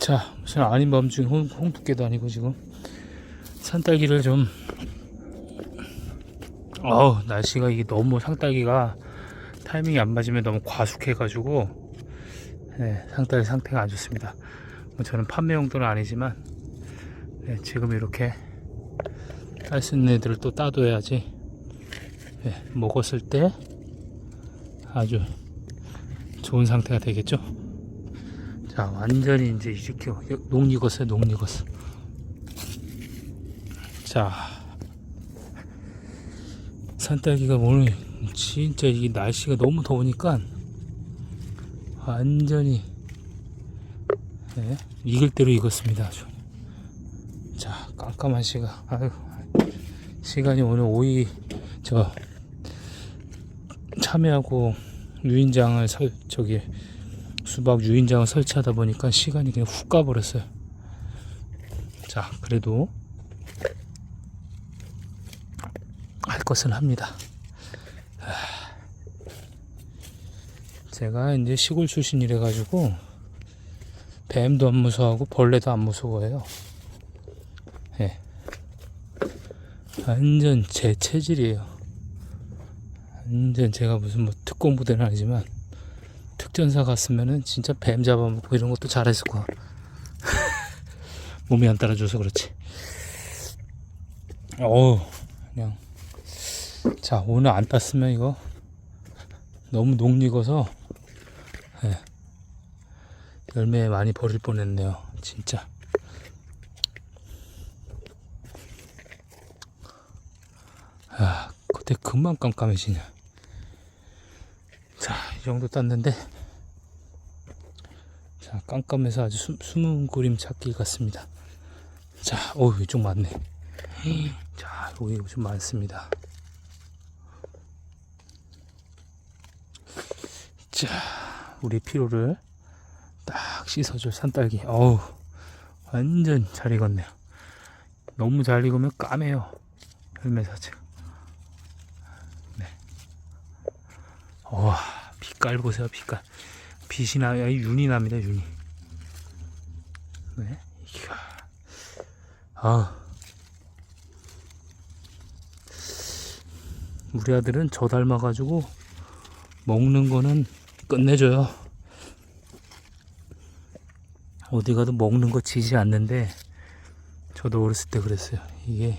자, 무슨 아닌 밤중 홍, 홍두깨도 아니고 지금 산딸기를 좀 어우 날씨가 이게 너무 상딸기가 타이밍이 안 맞으면 너무 과숙해가지고 네, 상딸기 상태가 안 좋습니다. 뭐 저는 판매 용도는 아니지만 네, 지금 이렇게 딸 수 있는 애들을 또 따둬야지 네, 먹었을 때 아주 좋은 상태가 되겠죠. 자 완전히 이제 이렇게 녹익었어요 녹익었어 자. 산딸기가 오늘 진짜 이 날씨가 너무 더우니까 완전히 네, 익을 대로 익었습니다 자 깜깜한 시간. 아유 시간이 오늘 오이 저 참외하고 유인장을 설 저기 수박 유인장을 설치하다 보니까 시간이 그냥 훅 가버렸어요. 자, 그래도 할 것은 합니다. 하, 제가 이제 시골 출신이래 가지고 뱀도 안 무서워하고 벌레도 안 무서워해요. 예. 완전 제 체질이에요. 완전 제가 무슨 뭐 특공 부대는 아니지만 특전사 갔으면은 진짜 뱀 잡아먹고 이런 것도 잘했을 거야. 몸이 안 따라줘서 그렇지. 어우, 그냥. 자, 오늘 안 땄으면 이거 너무 녹익어서, 예. 열매 많이 버릴 뻔했네요. 진짜. 아, 그때 금방 깜깜해지냐. 자, 이 정도 땄는데, 자, 깜깜해서 아주 숨, 숨은 그림 찾기 같습니다. 자, 어우, 이쪽 많네. 자, 여기 좀 많습니다. 자, 우리 피로를 딱 씻어줄 산딸기. 어우, 완전 잘 익었네요. 너무 잘 익으면 까매요. 자체가. 네. 와, 빛깔 보세요, 빛깔. 빛이 나, 윤이 납니다, 윤이. 네. 이야. 아. 우리 아들은 저 닮아가지고 먹는 거는 끝내줘요. 어디 가도 먹는 거 지지 않는데 저도 어렸을 때 그랬어요. 이게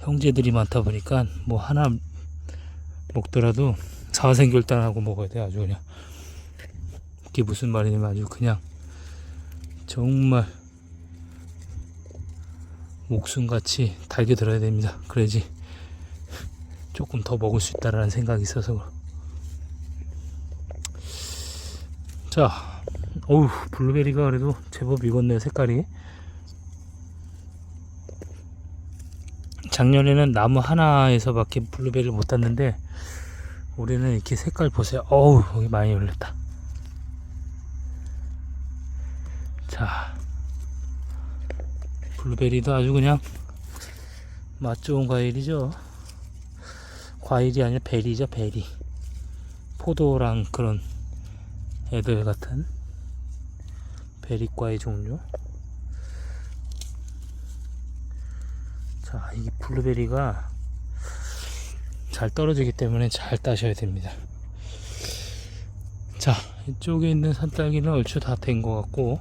형제들이 많다 보니까 뭐 하나 먹더라도 사생결단하고 먹어야 돼 아주 그냥. 이게 무슨 말이냐면 아주 그냥 정말 목숨같이 달게 들어야 됩니다. 그래야지 조금 더 먹을 수 있다라는 생각이 있어서 자 어우 블루베리가 그래도 제법 익었네요 색깔이. 작년에는 나무 하나에서밖에 블루베리를 못 땄는데 올해는 이렇게 색깔 보세요. 어우, 여기 많이 열렸다. 자, 블루베리도 아주 그냥 맛 좋은 과일이죠. 과일이 아니라 베리죠, 베리. 포도랑 그런 애들 같은 베리과의 종류. 자, 이 블루베리가 잘 떨어지기 때문에 잘 따셔야 됩니다. 자, 이쪽에 있는 산딸기는 얼추 다 된 것 같고,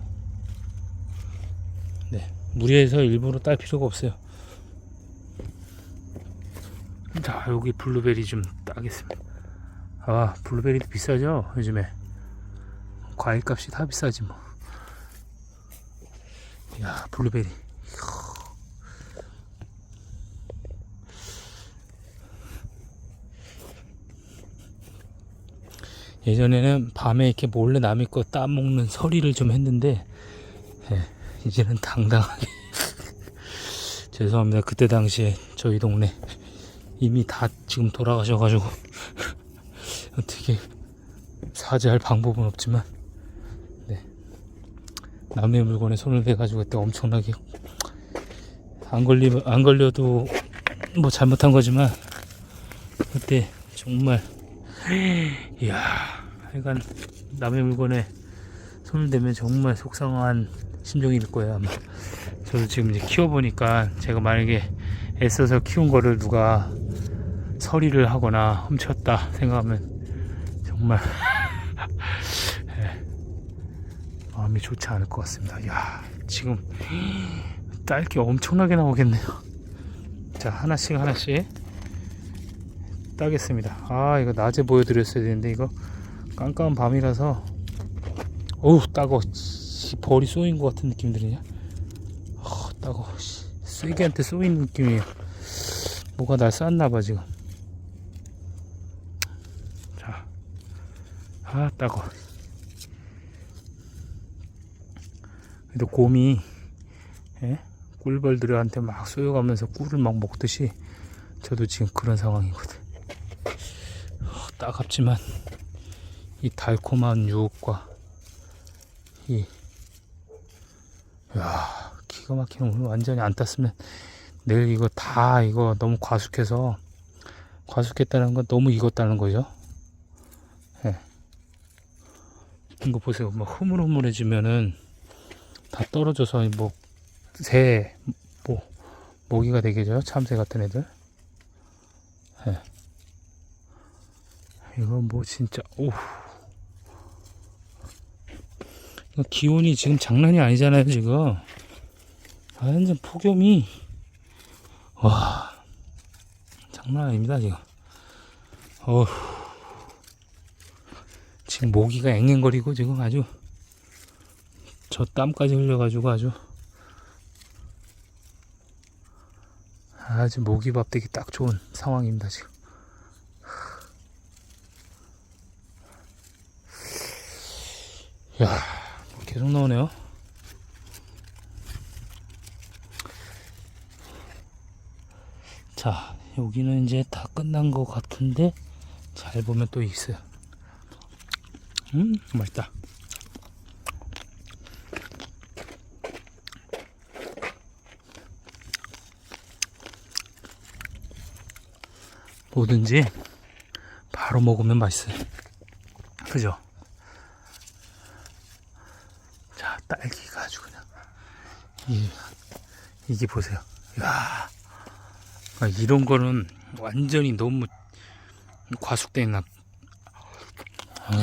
네, 무리해서 일부러 딸 필요가 없어요. 자, 여기 블루베리 좀 따겠습니다. 아, 블루베리도 비싸죠? 요즘에. 과일 값이 다 비싸지 뭐. 야, 블루베리. 예전에는 밤에 이렇게 몰래 남의 거 따먹는 서리를 좀 했는데 예, 이제는 당당하게 죄송합니다 그때 당시에 저희 동네 이미 다 지금 돌아가셔가지고 어떻게 사죄할 방법은 없지만 네. 남의 물건에 손을 대가지고 그때 엄청나게 안 걸리 안 걸려도 뭐 잘못한 거지만 그때 정말 이야, 하여간 남의 물건에 손을 대면 정말 속상한 심정이 들 거예요 아마. 저도 지금 이제 키워보니까 제가 만약에 애써서 키운 거를 누가 서리를 하거나 훔쳤다 생각하면 정말 예, 마음이 좋지 않을 것 같습니다. 야 지금 딸기 엄청나게 나오겠네요. 자 하나씩 하나씩 따겠습니다. 아 이거 낮에 보여드렸어야 되는데 이거 깜깜한 밤이라서. 어우 씨, 벌이 쏘인 것 같은 느낌 들으냐? 어, 따가워. 씨. 쓰레기한테 쏘인 느낌이에요. 뭐가 날 쐈나봐 지금. 자, 아 따가워. 그래도 곰이 예? 꿀벌들한테 막 쏘여가면서 꿀을 막 먹듯이 저도 지금 그런 상황이거든. 어, 따갑지만 이 달콤한 유혹과 이 야, 기가 막히는 오늘 완전히 안 땄으면 내일 이거 다 이거 너무 과숙해서 과숙했다는 건 너무 익었다는 거죠. 예. 이거 보세요. 막 흐물흐물해지면은 다 떨어져서 뭐 새, 뭐 모기가 되겠죠. 참새 같은 애들. 이거 뭐 진짜 오. 기온이 지금 장난이 아니잖아요, 지금. 완전 폭염이. 와. 장난 아닙니다 지금. 어휴. 지금 모기가 앵앵거리고 지금 아주 저 땀까지 흘려가지고 아주. 아주 모기밥 되기 딱 좋은 상황입니다 지금 야 계속 나오네요 자, 여기는 이제 다 끝난 것 같은데 잘 보면 또 있어요. 음, 맛있다. 뭐든지 바로 먹으면 맛있어요. 그죠? 자, 딸기가 아주 그냥 이, 이게 보세요. 야 아, 이런 거는 완전히 너무 과숙된 나.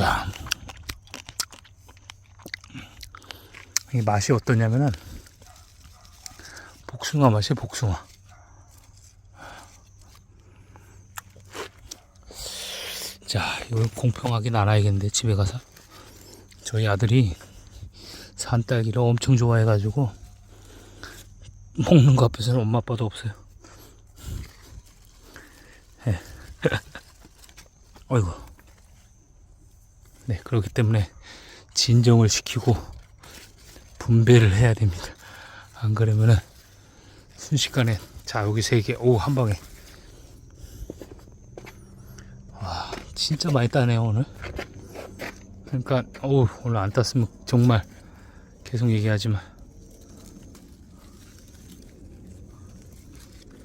야. 이 맛이 어떠냐면은 복숭아 맛이 복숭아. 자, 이걸 공평하게 나눠야겠는데 집에 가서 저희 아들이 산딸기를 엄청 좋아해가지고 먹는 거 앞에서는 엄마 아빠도 없어요. 어이구. 네, 그렇기 때문에 진정을 시키고 분배를 해야 됩니다. 안 그러면은 순식간에 자 여기 세 개, 오 한 방에. 와, 진짜 많이 따네요 오늘. 그러니까 오 오늘 안 땄으면 정말 계속 얘기하지만.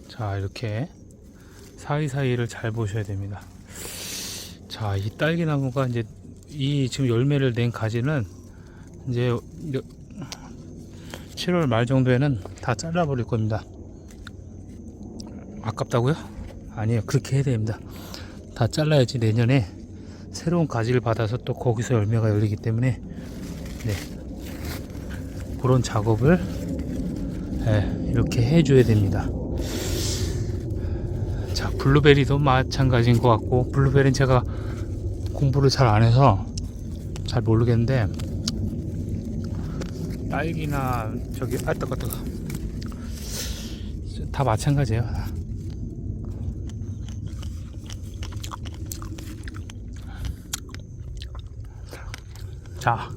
자 이렇게 사이사이를 잘 보셔야 됩니다. 자, 이 딸기 나무가 이제 이 지금 열매를 낸 가지는 이제 7월 말 정도에는 다 잘라버릴 겁니다. 아깝다고요? 아니에요. 그렇게 해야 됩니다. 다 잘라야지 내년에 새로운 가지를 받아서 또 거기서 열매가 열리기 때문에 네. 그런 작업을 네, 이렇게 해줘야 됩니다. 자, 블루베리도 마찬가지인 것 같고, 블루베리는 제가 공부를 잘 안 해서 잘 모르겠는데, 딸기나 저기, 아, 뜨거, 뜨거. 다 마찬가지예요. 자,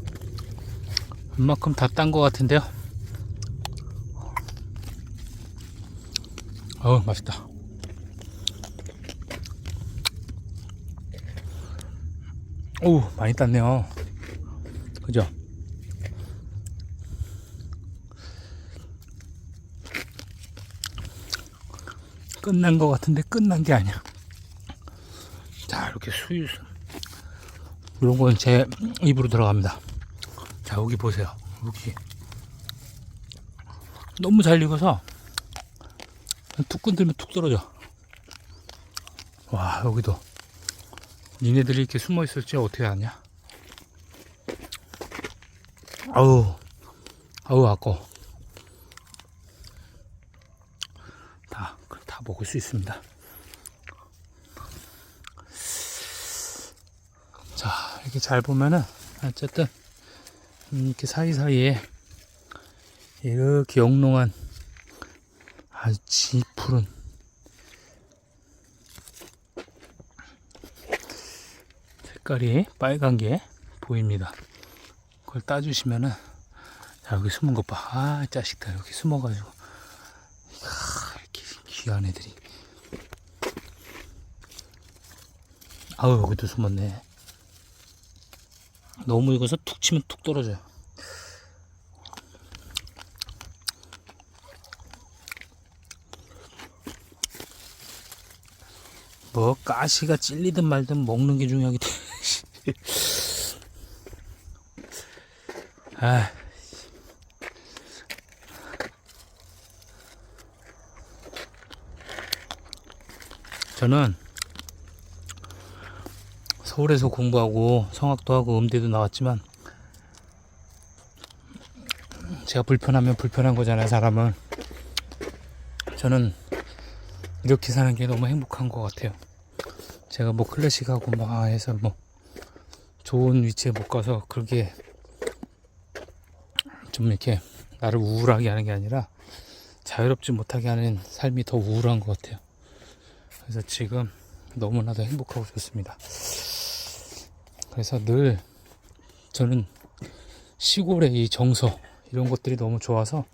이만큼 다 딴 것 같은데요. 어우, 맛있다. 오 많이 땄네요 그죠 끝난 것 같은데 끝난 게 아니야 자 이렇게 수유 이런 건 제 입으로 들어갑니다 자 여기 보세요. 여기 너무 잘 익어서 툭 건들면 툭 떨어져. 와 여기도. 니네들이 이렇게 숨어 있을지 어떻게 아냐? 아우. 아우 아까워. 다, 다 먹을 수 있습니다. 자 이렇게 잘 보면은 어쨌든 음, 이렇게 사이사이에 이렇게 영롱한 아주 짙푸른 색깔이 빨간 게 보입니다. 그걸 따주시면은 자 여기 숨은 것 봐. 아 자식들 여기 숨어가지고 이야, 이렇게 귀한 애들이. 아우 여기도 숨었네. 너무 익어서 툭 치면 툭 떨어져요. 뭐 가시가 찔리든 말든 먹는 게 중요하기 때문에 아 저는 서울에서 공부하고 성악도 하고 음대도 나왔지만 제가 불편하면 불편한 거잖아요 사람은. 저는 이렇게 사는 게 너무 행복한 것 같아요. 제가 뭐 클래식하고 막 해서 뭐 좋은 위치에 못 가서 그렇게 좀 이렇게 나를 우울하게 하는 게 아니라 자유롭지 못하게 하는 삶이 더 우울한 것 같아요. 그래서 지금 너무나도 행복하고 좋습니다 그래서 늘 저는 시골의 이 정서 이런 것들이 너무 좋아서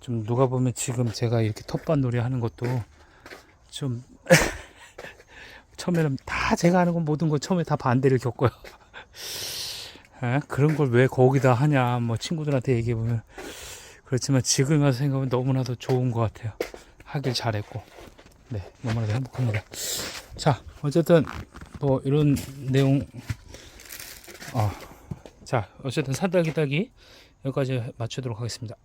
좀 누가 보면 지금 제가 이렇게 텃밭놀이 하는 것도 좀 처음에는 다 제가 하는 건 모든 거 처음에 다 반대를 겪어요. 에? 그런 걸 왜 거기다 하냐 뭐 친구들한테 얘기해 보면 그렇지만 지금 와서 생각하면 너무나도 좋은 것 같아요. 하길 잘했고 네 너무나도 행복합니다. 자 어쨌든 뭐 이런 내용 어, 자 어쨌든 딸기 여기까지 맞추도록 하겠습니다.